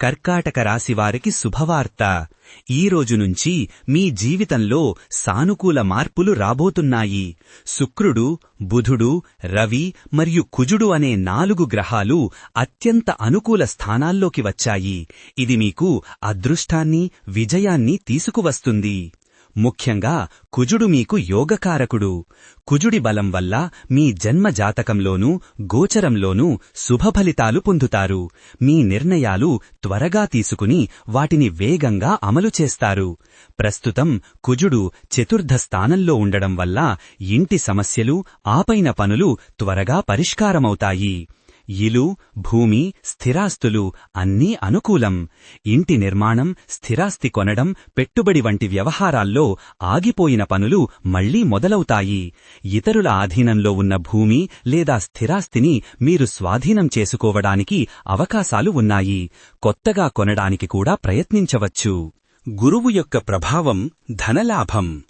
కర్కాటక రాశివారికి శుభవార్త. ఈ రోజు నుంచి మీ జీవితంలో సానుకూల మార్పులు రాబోతున్నాయి. శుక్రుడు బుధుడు రవి మరియు కుజుడు అనే నాలుగు గ్రహాలు అత్యంత అనుకూల స్థానాల్లోకి వచ్చాయి. ఇది మీకు అదృష్టాన్ని విజయాన్ని తీసుకువస్తుంది. ముఖ్యంగా కుజుడు మీకు యోగకారకుడు. కుజుడి బలం వల్ల మీ జన్మ జాతకంలోనూ గోచరంలోనూ శుభఫలితాలు పొందుతారు. మీ నిర్ణయాలు త్వరగా తీసుకుని వాటిని వేగంగా అమలు చేస్తారు. ప్రస్తుతం కుజుడు చతుర్థ స్థానంలో ఉండడం వల్ల ఇంటి సమస్యలు ఆపైన పనులు త్వరగా పరిష్కారమవుతాయి. ఇలు భూమి స్థిరాస్తులు అన్నీ అనుకూలం. ఇంటి నిర్మాణం స్థిరాస్తి కొనడం పెట్టుబడి వంటి వ్యవహారాల్లో ఆగిపోయిన పనులు మళ్ళీ మొదలవుతాయి. ఇతరుల ఆధీనంలో ఉన్న భూమి లేదా స్థిరాస్తిని మీరు స్వాధీనం చేసుకోవడానికి అవకాశాలు ఉన్నాయి. కొత్తగా కొనడానికి కూడా ప్రయత్నించవచ్చు. గురువు యొక్క ప్రభావం ధనలాభం.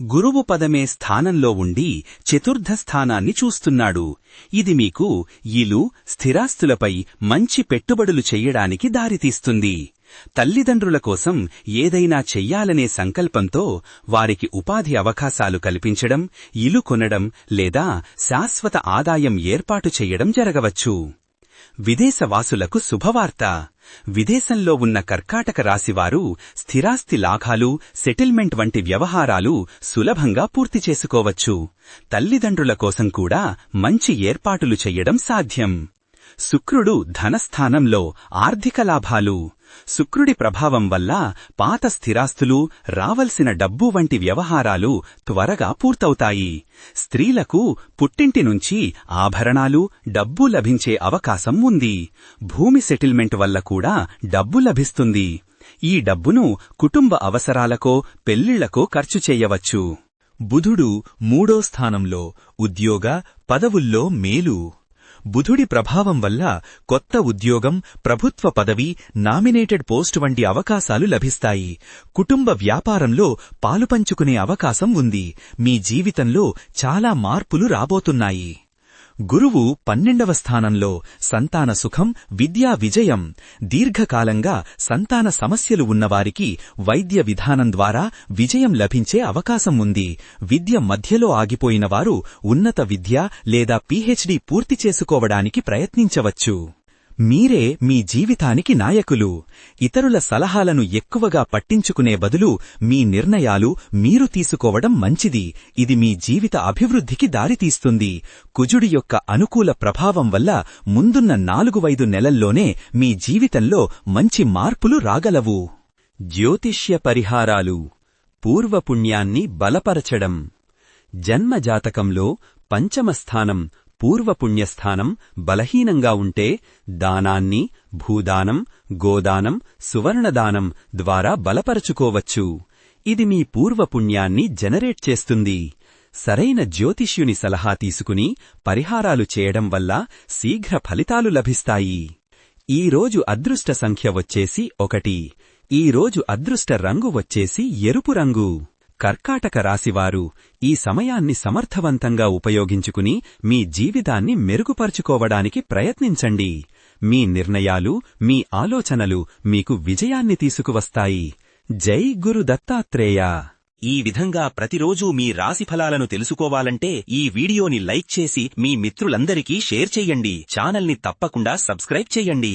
గురువు పదమే స్థానంలో ఉండి చతుర్థ స్థానాన్ని చూస్తున్నాడు. ఇది మీకు ఇలు స్థిరాస్తులపై మంచి పెట్టుబడులు చెయ్యడానికి దారితీస్తుంది. తల్లిదండ్రుల కోసం ఏదైనా చెయ్యాలనే సంకల్పంతో వారికి ఉపాధి అవకాశాలు కల్పించడం ఇలు కొనడం లేదా శాశ్వత ఆదాయం ఏర్పాటు చెయ్యడం జరగవచ్చు. విదేశవాసులకు శుభవార్త. విదేశంలో ఉన్న కర్కాటక రాశివారు స్థిరాస్తి లాభాలు సెటిల్మెంట్ వంటి వ్యవహారాలు సులభంగా పూర్తి చేసుకోవచ్చు. తల్లిదండ్రుల కోసం కూడా మంచి ఏర్పాటులు చెయ్యడం సాధ్యం. శుక్రుడు ధనస్థానంలో ఆర్థిక లాభాలు శుక్రుడి ప్రభావం వల్ల పాత స్థిరాస్తులు రావలసిన డబ్బు వంటి వ్యవహారాలు త్వరగా పూర్తవుతాయి. స్త్రీలకు పుట్టింటి నుంచి ఆభరణాలు డబ్బు లభించే అవకాశం ఉంది. భూమి సెటిల్మెంట్ వల్ల కూడా డబ్బు లభిస్తుంది. ఈ డబ్బును కుటుంబ అవసరాలకో పెళ్ళిళ్ళకో ఖర్చు చేయవచ్చు. బుధుడు మూడో స్థానంలో ఉద్యోగ పదవుల్లో మేలు. బుధుడి ప్రభావం వల్ల కొత్త ఉద్యోగం ప్రభుత్వ పదవి నామినేటెడ్ పోస్ట్ వంటి అవకాశాలు లభిస్తాయి. కుటుంబ వ్యాపారంలో పాలుపంచుకునే అవకాశం ఉంది. మీ జీవితంలో చాలా మార్పులు రాబోతున్నాయి. గురువు పన్నెండవ స్థానంలో సంతాన సుఖం విద్యా విజయం దీర్ఘకాలంగా సంతాన సమస్యలు ఉన్నవారికి వైద్య విధానం ద్వారా విజయం లభించే అవకాశం ఉంది. విద్య మధ్యలో ఆగిపోయిన వారు ఉన్నత విద్య లేదా పీహెచ్డీ పూర్తి చేసుకోవడానికి ప్రయత్నించవచ్చు. మీరే మీ జీవితానికి నాయకులు. ఇతరుల సలహాలను ఎక్కువగా పట్టించుకునే బదులు మీ నిర్ణయాలు మీరు తీసుకోవడం మంచిది. ఇది మీ జీవిత అభివృద్ధికి దారితీస్తుంది. కుజుడి యొక్క అనుకూల ప్రభావం వల్ల ముందున్న నాలుగు వైదు నెలల్లోనే మీ జీవితంలో మంచి మార్పులు రాగలవు. జ్యోతిష్య పరిహారాలు. పూర్వపుణ్యాన్ని బలపరచడం. జన్మజాతకంలో పంచమస్థానం పూర్వపుణ్యస్థానం బలహీనంగా ఉంటే దానాన్ని భూదానం గోదానం సువర్ణదానం ద్వారా బలపరచుకోవచ్చు. ఇది మీ పూర్వపుణ్యాన్ని జనరేట్ చేస్తుంది. సరైన జ్యోతిష్యుని సలహా తీసుకుని పరిహారాలు చేయడం వల్ల శీఘ్ర ఫలితాలు లభిస్తాయి. ఈరోజు అదృష్ట సంఖ్య వచ్చేసి ఒకటి. ఈరోజు అదృష్ట రంగు వచ్చేసి ఎరుపు రంగు. కర్కాటక రాశివారు ఈ సమయాన్ని సమర్థవంతంగా ఉపయోగించుకుని మీ జీవితాన్ని మెరుగుపరుచుకోవడానికి ప్రయత్నించండి. మీ నిర్ణయాలు మీ ఆలోచనలు మీకు విజయాన్ని తీసుకువస్తాయి. జై గురు దత్తాత్రేయ. ఈ విధంగా ప్రతిరోజూ మీ రాశిఫలాలను తెలుసుకోవాలంటే ఈ వీడియోని లైక్ చేసి మీ మిత్రులందరికీ షేర్ చెయ్యండి ఛానల్ని తప్పకుండా సబ్స్క్రైబ్ చెయ్యండి